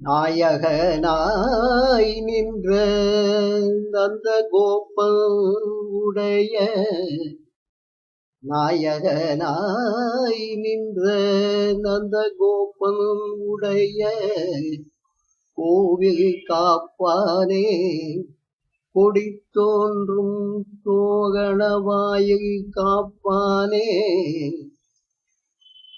நாயகனாய் நின்ற நந்த கோப்பல் உடைய நாயகனாய் நின்ற நந்த கோப்பல் உடைய கோவில் காப்பானே கொடி தோன்றும் தோகணவாயில் காப்பானே.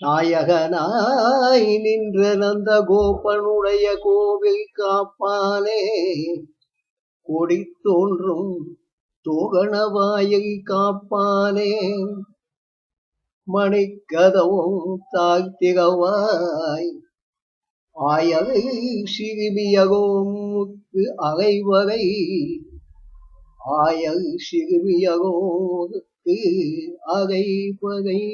நாயகனாய் நின்ற நந்த கோபனுடைய கோவில் காப்பானே. கொடி தோன்றும் தோகணவாயை காப்பானே. மணிக்கதவும் தாழ்த்திகவாய். ஆயவை முத்து அலைவரை. ஆயல் சிறுமியகோமுக்கு அகைவகை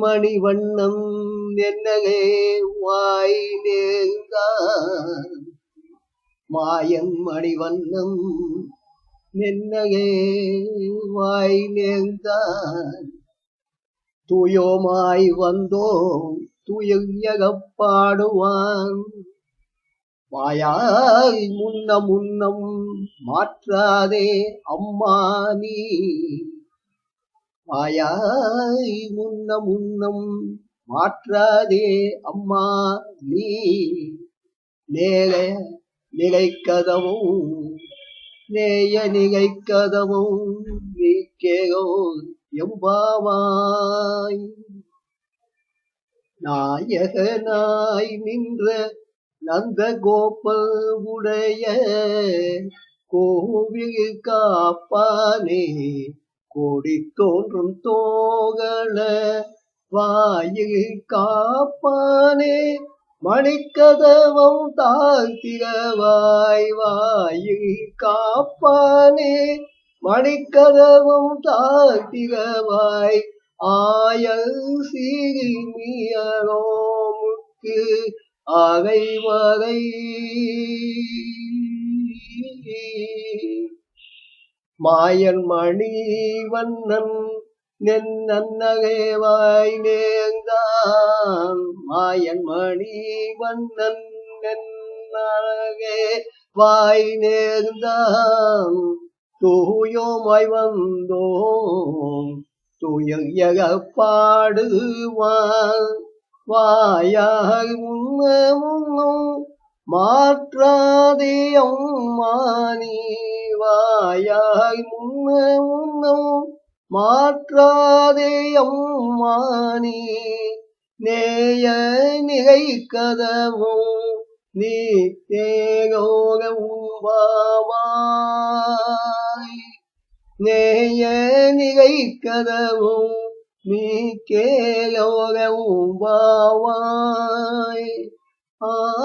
மணிவண்ணம் என்னகே வாய் நேர்ந்தான் மாயம் மணிவண்ணம் நின்னகே வாய் நேர்ந்தான் தூயோமாய் வந்தோம் துயகப் மாயாய் முன்ன முன்னம் மாற்றாதே அம்மா நீ. வாயாய் முன்னம் முன்னம் மாற்றாதே அம்மா நீ நேய நிலைக்கதவும் நேய நிலைக்கதவும் கேகோ எம்பாவாய். நாயகனாய் நின்ற நந்த கோபல் உடைய கோவில் காப்பானே கோடி தோன்றும் தோகள வாயில் காப்பானே. மணிக்கதவம் தாழ்த்திரவாய் வாயில் காப்பானே. மணிக்கதவம் தாழ்த்திரவாய் ஆயல் சீரிமியரோமுக்கு அகை வகை மாயன் மணி வண்ணன் நென்னகேவாய் நேர்ந்தான். மாயன் மணி வண்ணன் நென்னகே வாய் நேர்ந்தான். தூயோமாய் வந்தோம் துயக பாடுவான் வாயாக முன்ன முன்னும் மாற்றாதே அம்மானி மாற்றாதே அம்மானி நேய நிகை கதவோ நீ தேகோக உம்பாவாய். நேய நிகை கதவோ நீ கேயோக உம்பாவாய். ஆ.